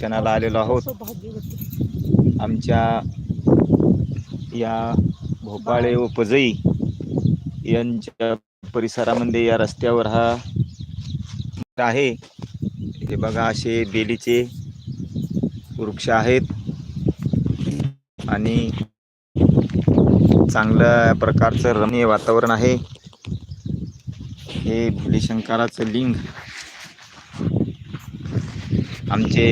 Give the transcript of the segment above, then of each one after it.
क्षणाला आलेलो आहोत आमच्या या भोपाळे व पजई यांच्या परिसरामध्ये या रस्त्यावर हा आहे. हे बघा असे बेलीचे वृक्ष आहेत. आणि चांगल्या प्रकारचं रमणीय वातावरण आहे. हे भोलेशंकराचं लिंग. आमचे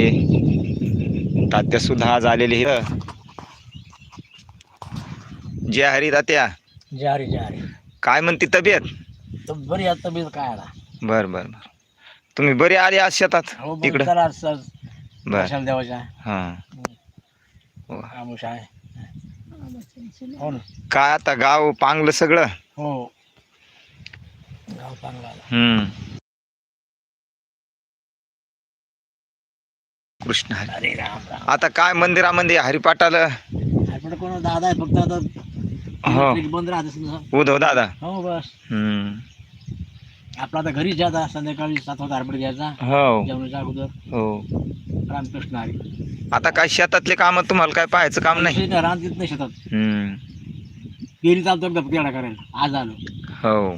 तात्या सुद्धा आज आलेले हे जय हरी तात्या. जारी जारी काय म्हणते तब्येत? बरी आहे तब्येत काय आला बर बर बर. तुम्ही बरे आले आज शेतात? हो तिकडं बर. कशाला देवाच्या? हां. हो. हो. काय आता गाव पांगलं सगळं? हो. गाव आला हम्म. कृष्ण हरी. राम आता काय मंदिरामध्ये हरिपाठाला? कोण? दादा आहे फक्त आता. हो. बंद राहते उद्धव दादा? हो बस. हम्म. आपला आता घरीच जाता संध्याकाळी सात वाजता आरबड घ्यायचा. हो. जेवणाच्या अगोदर. हो. रामकृष्ण हरी. आता काय शेतातले काम तुम्हाला काय पाहायचं काम नाही? रान तिथं नाही शेतात. हम्म. गेली चालतो एकदा तेवढा करायला. आज आलो. हो.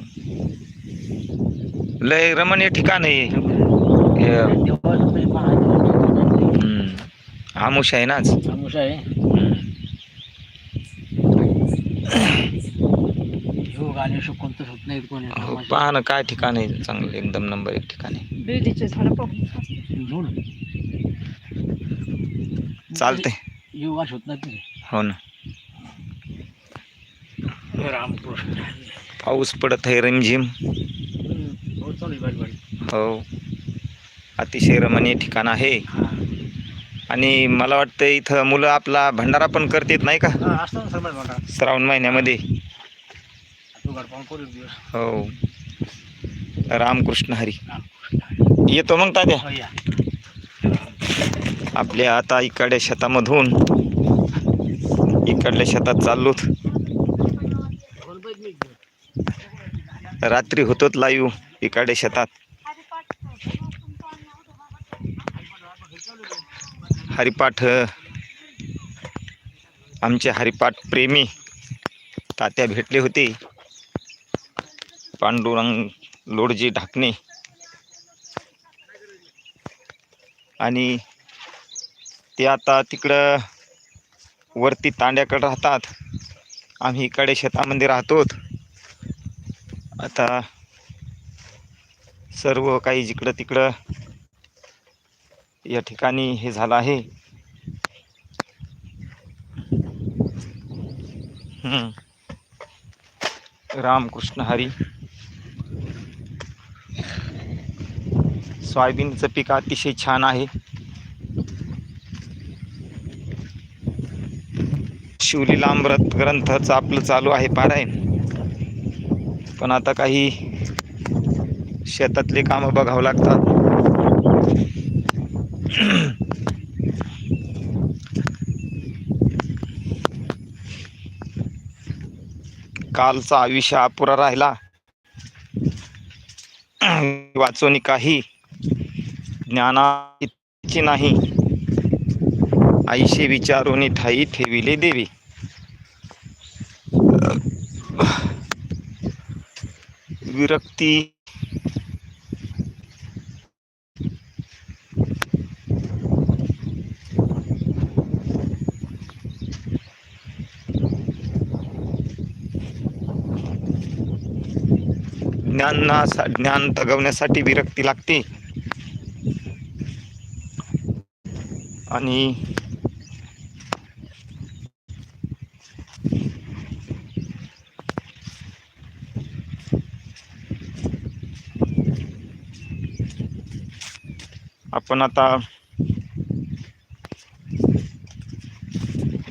लय रमणीय ठिकाण आहे हे. देवाचं. आमुष आहे नाच आमुष आहे. योग आल्याशिवाय कोणतंच होत नाही कोणी हो, पहा ना काय ठिकाण आहे चांगलं एकदम नंबर एक ठिकाण आहे पाहून हो ना. चालते योग असे होत नाही तिथे. हो ना रामकृष्ण पाऊस पडत आहे रिमझिम. हो हो अतिशय रमणीय ठिकाण आहे हा. आणि मला वाटतं इथं मुलं आपला भंडारा पण करतात नाही का? असतं ना सरबत म्हणा श्रावण महिन्यामध्ये. तू गाड पाहून करू एक दिवस. हो. रामकृष्ण हरी. येतो मग तात्या. हो या. आपल्या आता इकडल्या शेतामधून इकडल्या शेतात चाललोत. रात्री होतोच लाईव्ह इकडे शेतात. हरिपाठ आमचे हरिपाठ प्रेमी तात्या भेटले होते. पांडुरंग लोडजी ढाकणे. आणि ते आता तिकडं वरती तांड्याकडे राहतात. आम्ही इकडे शेतामध्ये राहतो आता सर्व काही जिकडं तिकडं या ठिकाणी हे झालं आहे. रामकृष्ण हरी. सोयाबीनचं पीक अतिशय छान आहे. शिवलीलांब्रत ग्रंथाचं आपलं चालू आहे पारायण. पण आता काही शेतातले कामं बघावं लागतात. कालचा आयुष्य अपुरा राहिला. वाचून काही ज्ञानाची नाही. आईशी विचारून ठाई ठेविले देवी. विरक्ती ज्ञाना ज्ञान तगवण्यासाठी विरक्ती लागते. आणि आपण आता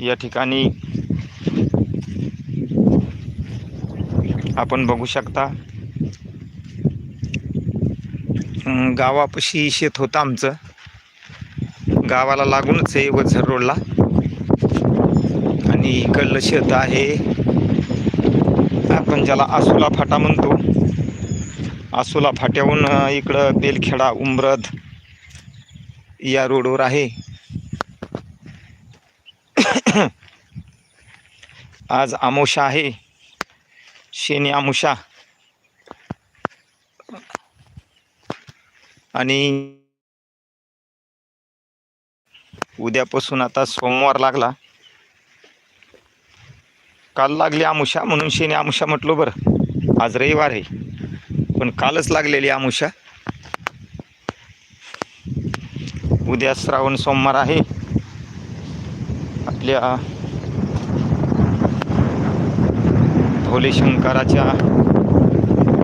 या ठिकाणी आपण बघू शकता. गावापाशी शेत होतं आमचं. गावाला लागूनच आहे वझर रोडला. आणि इकडलं शेत आहे. आपण ज्याला आसोला फाटा म्हणतो. आसोला फाट्याहून इकडं बेलखेडा उमरद या रोडवर आहे. आज आमोशा आहे. शेनी आमोशा. आणि उद्यापासून आता सोमवार लागला. काल लागली आमुषा म्हणून शेनी आमुषा म्हटलो बरं. आज रविवार आहे. पण कालच लागलेली आमुषा. उद्या श्रावण सोमवार आहे. आपल्या भोले शंकराच्या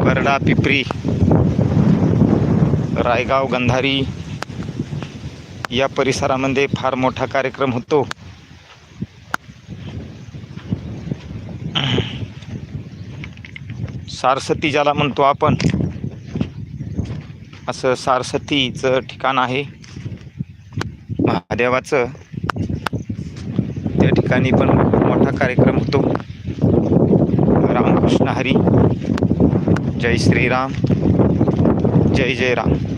बरडा पिपरी. रायगाव गंधारी या परिसरामध्ये फार मोठा कार्यक्रम होतो. सारस्वती ज्याला म्हणतो आपण असं सारस्वतीचं ठिकाण आहे. महादेवाचं त्या ठिकाणी पण मोठा कार्यक्रम होतो. रामकृष्ण हरी जय श्रीराम. जय जय राम.